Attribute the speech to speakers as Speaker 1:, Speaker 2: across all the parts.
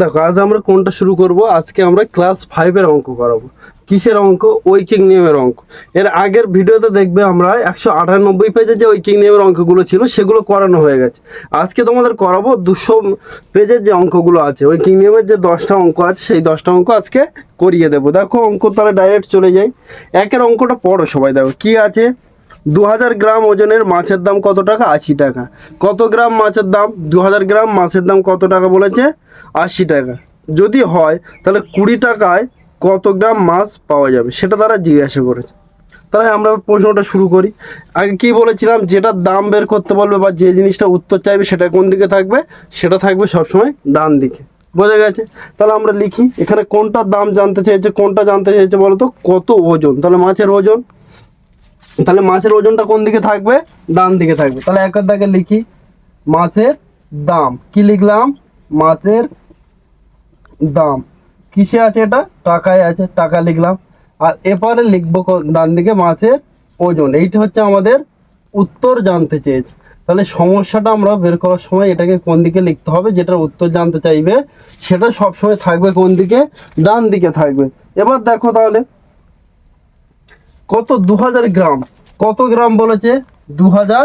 Speaker 1: দেখো, আজ আমরা কোনটা শুরু করব? আজকে আমরা ক্লাস ফাইভের অঙ্ক করাবো। কিসের অঙ্ক? ঐকিক নিয়মের অঙ্ক। এর আগের ভিডিওতে দেখবে আমরা একশো আটানব্বই পেজে যে ঐকিক নিয়মের অঙ্কগুলো ছিল, সেগুলো করানো হয়ে গেছে। আজকে তোমাদের করাবো দুশো পেজের যে অঙ্কগুলো আছে ঐকিক নিয়মের যে দশটা অঙ্ক আছে, সেই দশটা অঙ্ক আজকে করিয়ে দেবো। দেখো, অঙ্ক তাহলে ডাইরেক্ট চলে যাই একের অঙ্কটা পড়ো সবাই, দেখো, কি আছে? দু হাজার গ্রাম ওজনের মাছের দাম কত টাকা? আশি টাকা। কত গ্রাম মাছের দাম? দু হাজার গ্রাম মাছের দাম কত টাকা বলেছে? আশি টাকা। যদি হয়, তাহলে কুড়ি টাকায় কত গ্রাম মাছ পাওয়া যাবে? সেটা তারা জিজ্ঞাসা করেছে। তাহলে আমরা প্রশ্নটা শুরু করি। আগে কি বলেছিলাম? যেটা দাম বের করতে বলবে বা যে জিনিসটা উত্তর চাইবে, সেটা কোন দিকে থাকবে? সেটা থাকবে সবসময় ডান দিকে। বোঝা গেছে? তাহলে আমরা লিখি। এখানে কোনটার দাম জানতে চেয়েছে কোনটা জানতে চেয়েছে বলতো? কত ওজন? তাহলে মাছের ওজন তাহলে মাছের ওজনটা কোন দিকে থাকবে? ডান দিকে থাকবে। তাহলে একের দাগে লিখি। মাছের দাম। কি লিখলাম? মাছের দাম। কিসে আছে এটা? টাকায় আছে। টাকা লিখলাম। আর এরপরে লিখব ডান দিকে মাছের ওজন। এইটা হচ্ছে আমাদের উত্তর জানতে চেয়েছে। তাহলে সমস্যাটা আমরা বের করার সময় এটাকে কোন দিকে লিখতে হবে? যেটার উত্তর জানতে চাইবে, সেটা সবসময় থাকবে কোন দিকে? ডান দিকে থাকবে। এবার দেখো তাহলে কত দু হাজার গ্রাম? কত গ্রাম বলেছে? দু হাজার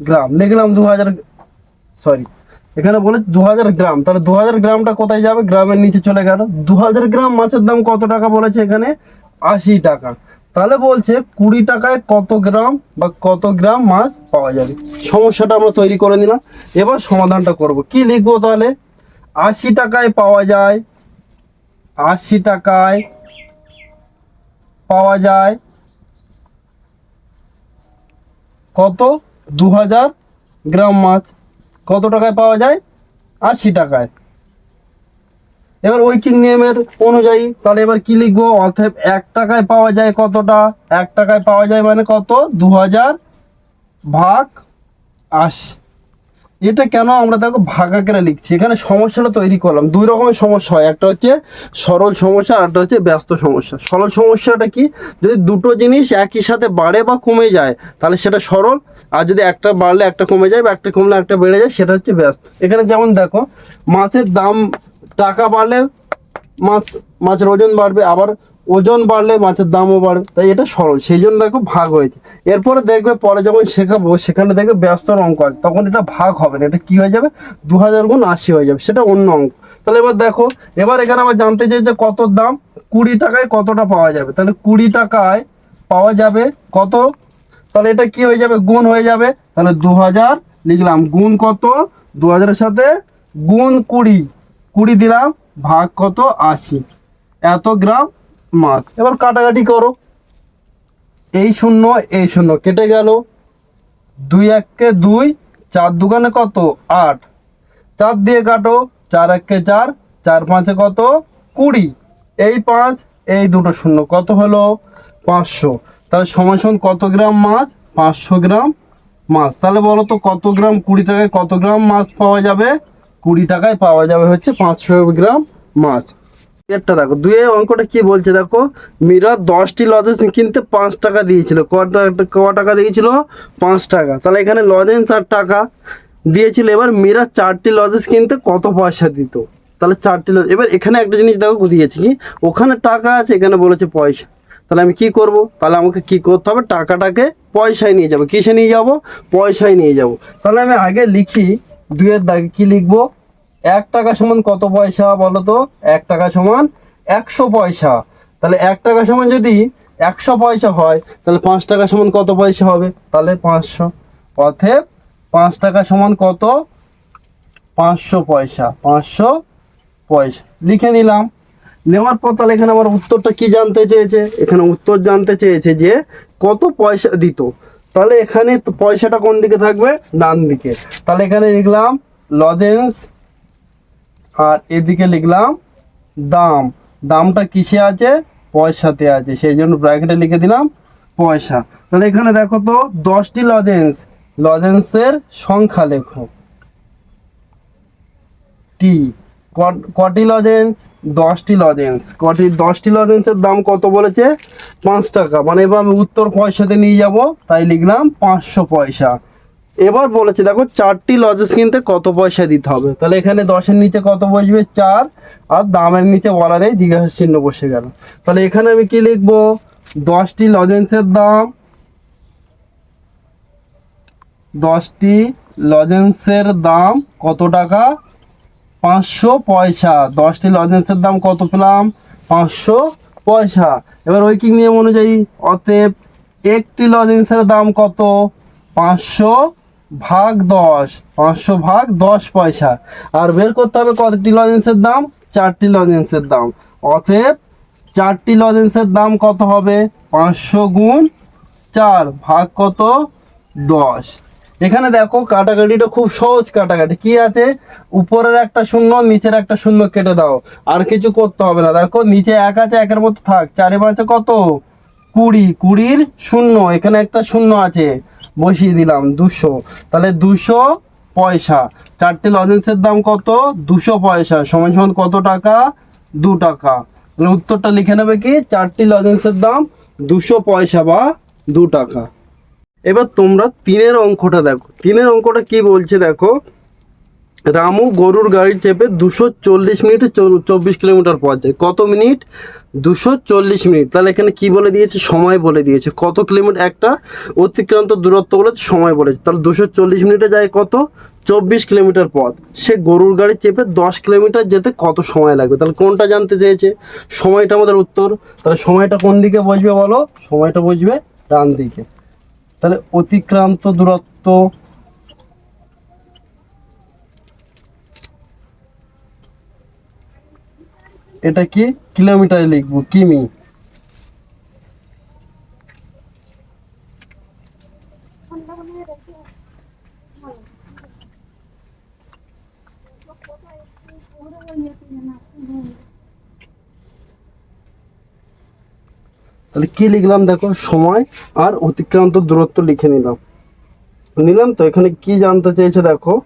Speaker 1: গ্রাম। লিখলাম দু হাজার সরি এখানে বলে দু গ্রাম। তাহলে দু হাজার গ্রামটা কোথায় যাবে? গ্রামের নিচে চলে গেল। দু হাজার গ্রাম মাছের দাম কত টাকা বলেছে এখানে? আশি টাকা। তাহলে বলছে কুড়ি টাকায় কত গ্রাম বা কত গ্রাম মাছ পাওয়া যাবে? সমস্যাটা আমরা তৈরি করে নিলাম। এবার সমাধানটা করব। কি লিখব তাহলে? আশি টাকায় পাওয়া যায়। আশি টাকায় পাওয়া যায়। কত? দু হাজার গ্রাম মাছ। কত টাকায় পাওয়া যায়? আশি টাকায়। এবার ওইকিং নিয়মের অনুযায়ী তাহলে এবার কি লিখব? অর্থাৎ এক টাকায় পাওয়া যায় কতটা? এক টাকায় পাওয়া যায় মানে কত? দু হাজার ভাগ আশি। এটা কেন আমরা দেখো ভাগাকেরা লিখছি? এখানে সমস্যাটা তৈরি করলাম। দুই রকমের সমস্যা হয়। একটা হচ্ছে সরল সমস্যা, আর একটা হচ্ছে ব্যস্ত সমস্যা। সরল সমস্যাটা কি? যদি দুটো জিনিস একই সাথে বাড়ে বা কমে যায়, তাহলে সেটা সরল। আর যদি একটা বাড়লে একটা কমে যায় বা একটা কমলে একটা বেড়ে যায়, সেটা হচ্ছে ব্যস্ত। এখানে যেমন দেখো, মাছের দাম টাকা বাড়লে মাছ, মাছের ওজন বাড়বে, আবার ওজন বাড়লে মাছের দামও বাড়বে। তাই এটা সরল, সেই জন্য দেখো ভাগ হয়েছে। এরপরে দেখবে, পরে যখন শেখাবো, সেখানে দেখবে ব্যস্তর অঙ্ক আছে, তখন এটা ভাগ হবে না। এটা কি হয়ে যাবে? দু হাজার গুণ আশি হয়ে যাবে, সেটা অন্য অঙ্ক। তাহলে এবার দেখো, এবার এখানে আমার জানতে চাই যে কত দাম, কুড়ি টাকায় কতটা পাওয়া যাবে? তাহলে কুড়ি টাকায় পাওয়া যাবে কত? তাহলে এটা কি হয়ে যাবে? গুণ হয়ে যাবে। তাহলে দু হাজার লিখলাম, গুণ কত? দু হাজারের সাথে গুণ কুড়ি। কুড়ি দিলাম ভাগ কত? আশি। এত গ্রাম মাছ। এবার কাটাকাটি করো। এই শূন্য এই শূন্য। কেটে গেল। দুই এককে দুই, চার দোকানে কত? আট। চার দিয়ে কাটো। চার এককে চার চার পাঁচে কত? কুড়ি। এই পাঁচ, এই দুটো শূন্য। কত হলো? পাঁচশো। তাহলে সময় সমান কত গ্রাম মাছ? পাঁচশো গ্রাম মাছ। তাহলে বলো তো কত গ্রাম কুড়ি টাকায় কত গ্রাম মাছ পাওয়া যাবে? কুড়ি টাকায় পাওয়া যাবে হচ্ছে পাঁচশো গ্রাম মাছ। এরটা দেখো, দুই অঙ্কটা কি বলছে দেখো? মীরা দশটি লজেন্স কিনতে পাঁচ টাকা দিয়েছিল। ক টাকা দিয়েছিল? পাঁচ টাকা। তাহলে এখানে লজেন্স আর টাকা দিয়েছিল। এবার মীরা চারটি লজেন্স কিনতে কত পয়সা দিত? তাহলে চারটি লজ এবার এখানে একটা জিনিস দেখো দিয়েছি কি? ওখানে টাকা আছে, এখানে বলেছে পয়সা। তাহলে আমি কি করব? তাহলে আমাকে কি করতে হবে? টাকাটাকে পয়সায় নিয়ে যাব। কিসে নিয়ে যাব? পয়সায় নিয়ে যাব। তাহলে আমি আগে লিখি দুইয়ের দাগে কি লিখব? এক টাকা সমান কত পয়সা বলো তো? এক টাকা সমান একশো পয়সা। তাহলে এক টাকা সমান যদি একশো পয়সা হয়, তাহলে পাঁচ টাকা সমান কত পয়সা হবে? তাহলে পাঁচশো। অতএব পাঁচ টাকা সমান কত? পাঁচশো পয়সা পাঁচশো পয়সা। লিখে নিলাম। নেওয়ার পর তাহলে এখানে আমার উত্তরটা কি জানতে চেয়েছে? এখানে উত্তর জানতে চেয়েছে যে কত পয়সা দিত? তাহলে এখানে পয়সাটা কোন দিকে থাকবে? ডান দিকে। তাহলে এখানে লিখলাম লজেন্স আর এদিকে লিখলাম দাম। দামটা কিসে আছে? পয়সাতে আছে। সেই জন্য ব্র্যাকেটে লিখে দিলাম পয়সা। তাহলে এখানে দেখো তো দশটি লজেন্স লজেন্সের সংখ্যা লেখো। টি কটি লজেন্স দশটি লজেন্স কটি, দশটি লজেন্সের দাম কত বলেছে? পাঁচ টাকা। মানে এবার আমি উত্তর পয়সাতে নিয়ে যাব, তাই লিখলাম পাঁচশো পয়সা। এবার বলেছে, দেখো, চারটি লজেন্স কিনতে কত পয়সা দিতে হবে? তাহলে এখানে দশের নিচে কত বসবে? চার। আর দামের নিচে বলা নেই জিজ্ঞাসা চিহ্ন বসে গেল। তাহলে এখানে আমি কি লিখব? দশটি লজেন্সের দাম। দশটি লজেন্সের দাম কত টাকা? পাঁচশো পয়সা। দশটি লজেন্সের দাম কত পেলাম? পাঁচশো পয়সা। এবার ঐকিক নিয়ম অনুযায়ী, অতএব একটি লজেন্সের দাম কত? পাঁচশো ভাগ দশ। পাঁচশো ভাগ দশ পয়সা। আর বের করতে হবে কতটি লজেন্সের দাম? চারটি লজেন্সের দাম। অতএব চারটি লজেন্সের দাম কত হবে? পাঁচশো গুণ চার ভাগ কত? দশ। এখানে দেখো কাটাকাটিটা খুব সহজ কাটাকাটি। কি আছে? উপরের একটা শূন্য, নিচের একটা শূন্য কেটে দাও। আর কিছু করতে হবে না। দেখো, নিচে এক আছে, একের মতো থাক। চারে পাঁচে কত? কুড়ি। কুড়ির শূন্য, এখানে একটা শূন্য আছে। বসিয়ে দিলাম, দুশো। তাহলে দুশো পয়সা। চারটে লজেন্সের দাম কত? দুশো পয়সা। সমান সমান কত টাকা? দু টাকা। তাহলে উত্তরটা লিখে নেবে কি? চারটি লজেন্সের দাম দুশো পয়সা বা দু টাকা। এবার তোমরা তিনের অঙ্কটা দেখো। তিনের অঙ্কটা কি বলছে দেখো? রামু গরুর গাড়ি চেপে দুশো চল্লিশ মিনিটে চব্বিশ কিলোমিটার পথ যায়। কত মিনিট? দুশো চল্লিশ মিনিট। তাহলে এখানে কি বলে দিয়েছে? সময় বলে দিয়েছে। কত কিলোমিটার? একটা অতিক্রান্ত দূরত্ব বলে সময় বলেছে। তাহলে দুশো চল্লিশ মিনিটে যায় কত? চব্বিশ কিলোমিটার পথ। সে গরুর গাড়ি চেপে দশ কিলোমিটার যেতে কত সময় লাগবে? তাহলে কোনটা জানতে চেয়েছে? সময়টা আমাদের উত্তর। তাহলে সময়টা কোন দিকে বসবে বলো? সময়টা বসবে ডান দিকে। তাহলে অতিক্রান্ত দূরত্ব এটা কি? কিলোমিটারে লিখব কিমি। তাহলে কি লিখলাম দেখো? সময় আর অতিক্রান্ত দূরত্ব লিখে নিলাম। নিলাম তো, এখানে কি জানতে চেয়েছে দেখো?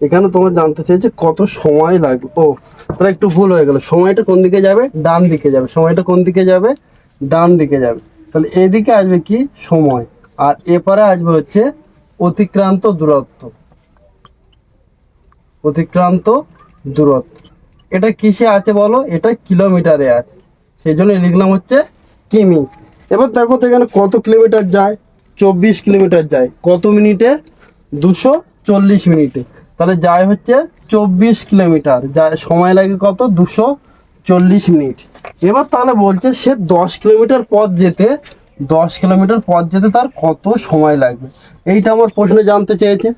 Speaker 1: এখানে তোমার জানতে চেয়েছে কত সময় লাগবে। ও, তাহলে একটু ভুল হয়ে গেল। সময়টা কোন দিকে যাবে? ডান দিকে যাবে। সময়টা কোন দিকে যাবে? ডান দিকে যাবে। তাহলে এদিকে আসবে কি? সময়। আর এপারে আসবে হচ্ছে অতিক্রান্ত দূরত্ব। অতিক্রান্ত দূরত্ব। এটা কিসে আছে বলো? এটা কিলোমিটারে আছে। সেই জন্য লিখলাম হচ্ছে কিমি। এবার দেখো তো এখানে কত কিলোমিটার যায়? চব্বিশ কিলোমিটার যায়। কত মিনিটে? দুশো চল্লিশ মিনিটে। তাহলে যায় হচ্ছে চব্বিশ কিলোমিটার। যায় সময় লাগে কত? দুশো চল্লিশ মিনিট। এবার তাহলে বলছে সে দশ কিলোমিটার পথ যেতে, দশ কিলোমিটার পথ যেতে তার কত সময় লাগবে? এইটা আমার প্রশ্নে জানতে চেয়েছে।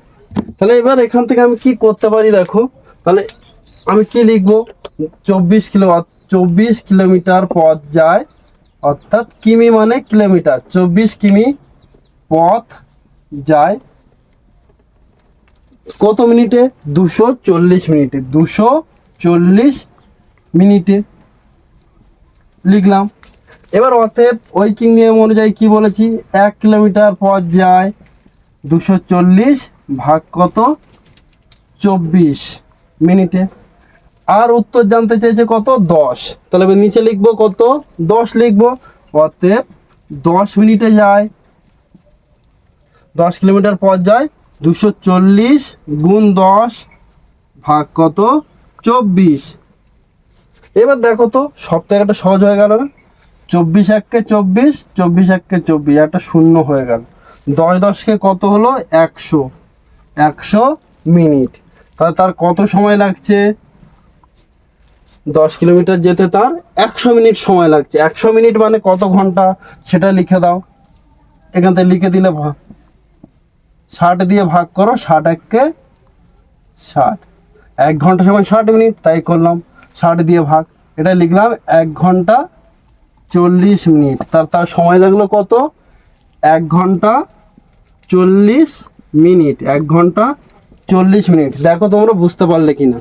Speaker 1: তাহলে এবার এখান থেকে আমি কি করতে পারি দেখো? তাহলে আমি কি লিখব? চব্বিশ কিলো চব্বিশ কিলোমিটার পথ যায় অর্থাৎ কিমি মানে কিলোমিটার। চব্বিশ কিমি পথ যায় কত মিনিটে? দুশো চল্লিশ মিনিটে। দুশো চল্লিশ মিনিটে। লিখলাম। এবার অতএব ঐকিং নিয়ম অনুযায়ী কি বলেছি? এক কিলোমিটার পথ যায় দুশো চল্লিশ ভাগ কত? চব্বিশ মিনিটে। আর উত্তর জানতে চেয়েছে কত? দশ। তাহলে নিচে লিখব কত? দশ লিখব। অতএব দশ মিনিটে যায়। দশ কিলোমিটার পর যায়। দুশো চল্লিশ গুণ দশ ভাগ কত? চব্বিশ। এবার দেখো তো সব থেকে একটা সহজ হয়ে গেল না? চব্বিশ এককে চব্বিশ চব্বিশ এককে চব্বিশ, একটা শূন্য হয়ে গেল। দশ দশকে কত হলো? একশো। একশো মিনিট। তাহলে তার কত সময় লাগছে? দশ কিলোমিটার যেতে তার একশো মিনিট সময় লাগছে। একশো মিনিট মানে কত ঘণ্টা? সেটা লিখে দাও। এখান থেকে লিখে দিলে ষাট দিয়ে ভাগ করো, ষাট এককে ষাট। এক ঘণ্টা সময় ষাট মিনিট, তাই করলাম। ষাট দিয়ে ভাগ। এটা লিখলাম এক ঘণ্টা চল্লিশ মিনিট। তার তার সময় লাগল কত? এক ঘণ্টা চল্লিশ মিনিট। এক ঘণ্টা চল্লিশ মিনিট। দেখো তোমরা বুঝতে পারলে কি না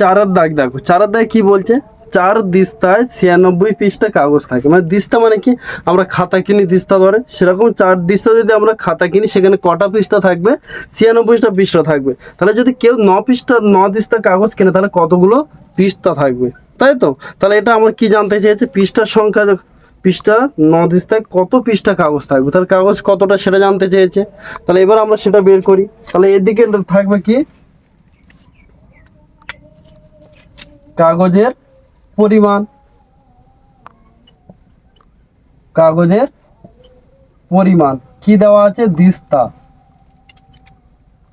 Speaker 1: চারার দাগ দেখো। চারার দাগ কি বলছে? চার দিস্তায় ছিয়ানব্বই পৃষ্ঠা কাগজ থাকে। মানে দিস্তা মানে কি? আমরা খাতা কিনি, দিস্তা ধরে। সেরকম চার দিস্তা যদি আমরা খাতা কিনি, সেখানে কটা পৃষ্ঠা থাকবে? ছিয়ানব্বইটা পৃষ্ঠা থাকবে। তাহলে যদি কেউ ন পৃষ্ঠা, ন দিস্তা কাগজ কেনে, তাহলে কতগুলো পৃষ্ঠা থাকবে? তাই তো? তাহলে এটা আমার কি জানতে চেয়েছে? পৃষ্ঠার সংখ্যা পৃষ্ঠা ন দিস্তায় কত পৃষ্ঠা কাগজ থাকবে? তার কাগজ কতটা সেটা জানতে চেয়েছে? তাহলে এবার আমরা সেটা বের করি। তাহলে এদিকে থাকবে কি? কাগজের পরিমাণ। কাগজের পরিমাণ। কি দেওয়া আছে? দিস্তা।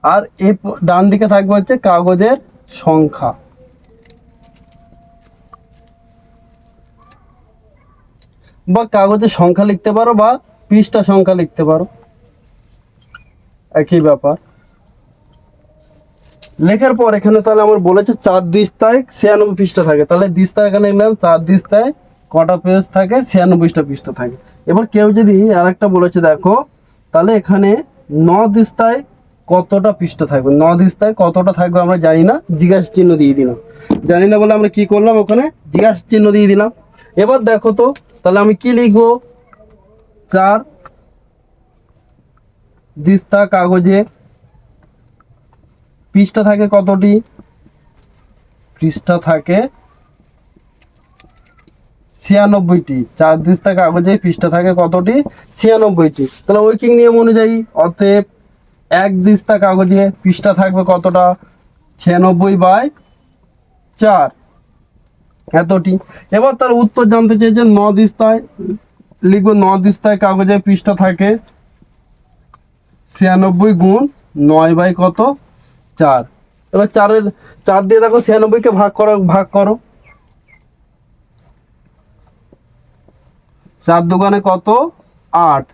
Speaker 1: আর এ ডান দিকে থাকবে হচ্ছে কাগজের সংখ্যা। বা কাগজের সংখ্যা লিখতে পারো বা পৃষ্ঠা সংখ্যা লিখতে পারো। একই ব্যাপার। লেখার পর এখানে তাহলে আমার বলেছে চার দিস্তায় ছিয়ানব্বই পৃষ্ঠা থাকে। তাহলে দিস্তা এখানে লিখলাম চার দিস্তায় কটা পেজ থাকে? ছিয়ানব্বইটা পৃষ্ঠা থাকে। এবার কেউ যদি আর একটা বলেছে, দেখো, তাহলে এখানে ন দিস্তায় কতটা পৃষ্ঠা থাকবে? ন দিস্তায় কতটা থাকবে আমরা জানি না। জিজ্ঞাসা চিহ্ন দিয়ে দিলাম। জানি না বলে আমরা কি করলাম ওখানে? জিজ্ঞাসা চিহ্ন দিয়ে দিলাম। এবার দেখো তো, তাহলে আমি কি লিখব? চার দিস্তা কাগজে পৃষ্ঠা থাকে কতটি? পৃষ্ঠা থাকে ছিয়ানব্বইটি। চার দিস্তা কাগজে পৃষ্ঠা থাকে কতটি? ছিয়ানব্বইটি। তাহলে ওইকিং নিয়ম অনুযায়ী অতএব এক দিস্তা কাগজে পৃষ্ঠা থাকবে কতটা? ছিয়ানব্বই বাই চার। এতটি। এবার তার উত্তর জানতে চেয়েছে ন দিস্তায়, লিখব ন দিস্তায় কাগজে পৃষ্ঠা থাকে ছিয়ানব্বই গুণ নয় বাই কত? চার। এবার চারের, চার দিয়ে দেখো ছিয়ানব্বইকে ভাগ করো ভাগ করো। চার দোকানে কত? আট।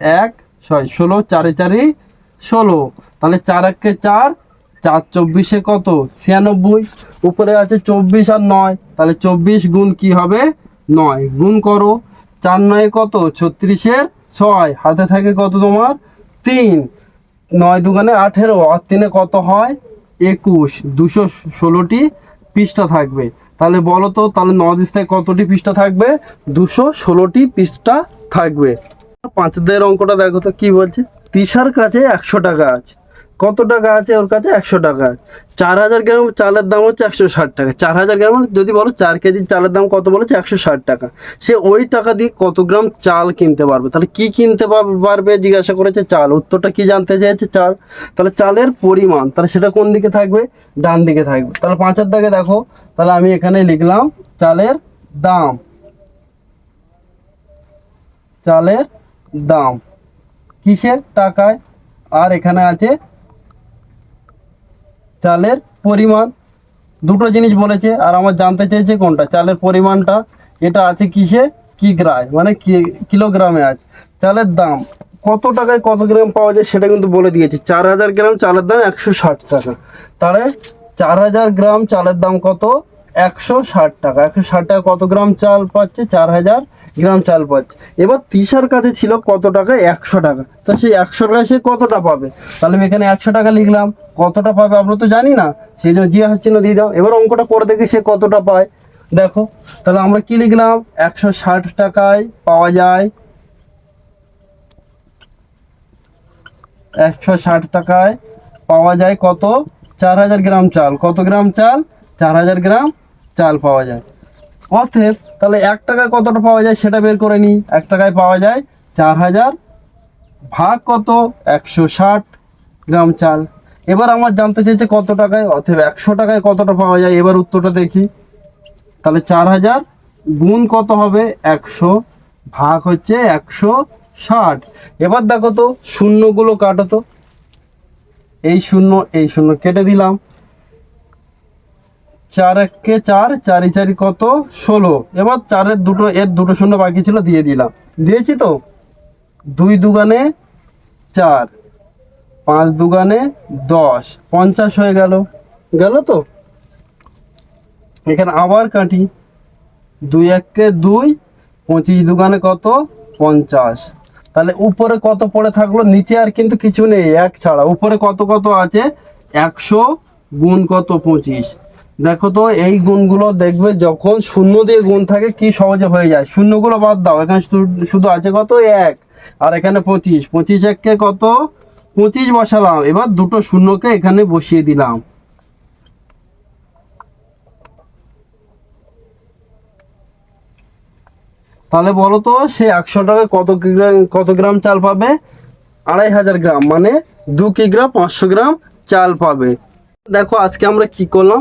Speaker 1: এক, ছয়, ষোলো, চারে চারি ষোলো। তাহলে চার এককে চার চার চব্বিশে কত? ছিয়ানব্বই। উপরে আছে চব্বিশ আর নয়। তাহলে চব্বিশ গুণ কি হবে? নয়। গুণ করো। চার নয় কত? ছত্রিশের ছয়। হাতে থাকে কত তোমার? তিন। নয় দুগানে আঠেরো আর তিনে কত হয়? একুশ, দুশো ষোলোটি পৃষ্ঠা থাকবে। তাহলে বলো তো, তাহলে নদিস্তায় কতটি পৃষ্ঠা থাকবে? দুশো ষোলোটি পৃষ্ঠা থাকবে। পাঁচদের অঙ্কটা দেখো তো কি বলছে? তিসার কাছে একশো টাকা আছে। কত টাকা আছে ওর কাছে? একশো টাকা। আছে চার হাজার গ্রাম চালের দাম হচ্ছে একশো ষাট টাকা। চার হাজার গ্রাম যদি বলো চার কেজি চালের দাম কত বলেছে? একশো ষাট টাকা। সে ওই টাকা দিয়ে কত গ্রাম চাল কিনতে পারবে? তাহলে কি কিনতে পার- পারবে? জিজ্ঞাসা করেছে চাল। উত্তরটা কি জানতে চাইছে চাল? তাহলে চালের পরিমাণ, তাহলে সেটা কোন দিকে থাকবে? ডান দিকে থাকবে। তাহলে পাঁচের দাগে দেখো। তাহলে আমি এখানে লিখলাম চালের দাম। চালের দাম। কিসের টাকায়? আর এখানে আছে চালের পরিমাণ। দুটো জিনিস বলেছে, আর আমার জানতে চেয়েছে কোনটা? চালের পরিমাণটা, এটা আছে কিসে? কি গ্রায়? মানে কিলোগ্রামে আছে। চালের দাম। কত টাকায় কত গ্রাম পাওয়া যায় সেটা কিন্তু বলে দিয়েছে। চার হাজার গ্রাম চালের দাম একশো ষাট টাকা। তাহলে চার হাজার গ্রাম চালের দাম কত? একশো ষাট টাকা। একশো ষাট টাকা কত গ্রাম চাল পাচ্ছে? চার হাজার গ্রাম চাল পাচ্ছে এবার তিসার কাছে ছিল কত টাকা? একশো টাকা। তা সেই একশো টাকায় সে কতটা পাবে? তাহলে আমি এখানে একশো টাকা লিখলাম। কতটা পাবে আমরা তো জানি না। সেই জন্য জিজ্ঞাসা চিহ্ন দিয়ে দাও এবার অঙ্কটা করে দেখে সে কতটা পায়। দেখো, তাহলে আমরা কি লিখলাম? একশো ষাট টাকায় পাওয়া যায় একশো ষাট টাকায় পাওয়া যায় কত? চার হাজার গ্রাম চাল। কত গ্রাম চাল? চার হাজার গ্রাম চাল পাওয়া যায়। অতএব তাহলে এক টাকায় কতটা পাওয়া যায় সেটা বের করে নিই। এক টাকায় পাওয়া যায় চার হাজার, ভাগ কত? একশো ষাট গ্রাম চাল। এবার আমার জানতে চেয়েছে কত টাকায় অতএব একশো টাকায় কতটা পাওয়া যায়, এবার উত্তরটা দেখি। তাহলে চার হাজার গুণ কত হবে? একশো, ভাগ হচ্ছে একশো ষাট। এবার দেখো তো, শূন্যগুলো কাটো তো। এই শূন্য এই শূন্য কেটে দিলাম। চার চার, চারি চারি কত? ষোলো। এবার চারের দুটো, এর দুটো শূন্য বাকি ছিল, দিয়ে দিলাম। দিয়েছি তো? দুই দুগানে চার, পাঁচ দুগানে দশ, পঞ্চাশ হয়ে গেল। গেল তো? এখানে আবার কাটি। দুই এককে দুই, পঁচিশ দুগানে কত? পঞ্চাশ। তাহলে উপরে কত পড়ে থাকল? নিচে আর কিন্তু কিছু নেই, এক ছাড়া। উপরে কত কত আছে? একশো গুণ কত? পঁচিশ। দেখো তো, এই গুণগুলো দেখবে যখন শূন্য দিয়ে গুণ থাকে, কি সহজে হয়ে যায়? শূন্যগুলো বাদ দাও, এখানে শুধু- আছে কত? এক। আর এখানে পঁচিশ। পঁচিশ এককে কত? পঁচিশ বসালাম। এবার দুটো শূন্যকে এখানে বসিয়ে দিলাম। তাহলে বলো তো, সে একশো টাকা কত কত গ্রাম চাল পাবে? আড়াই হাজার গ্রাম মানে দু কিগ্রা পাঁচশো গ্রাম চাল পাবে। দেখো আজকে আমরা কি করলাম?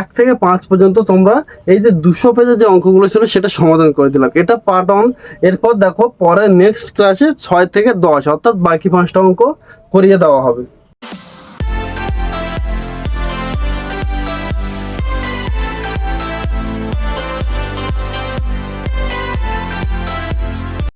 Speaker 1: এক থেকে পাঁচ পর্যন্ত তোমরা এই যে দুশো পেজের যে অঙ্কগুলো ছিল সেটা সমাধান করে দিলাম। এটা পার্ট অন এরপর দেখো পরে নেক্সট ক্লাসে ছয় থেকে দশ, অর্থাৎ বাকি পাঁচটা অঙ্ক করিয়ে দেওয়া হবে।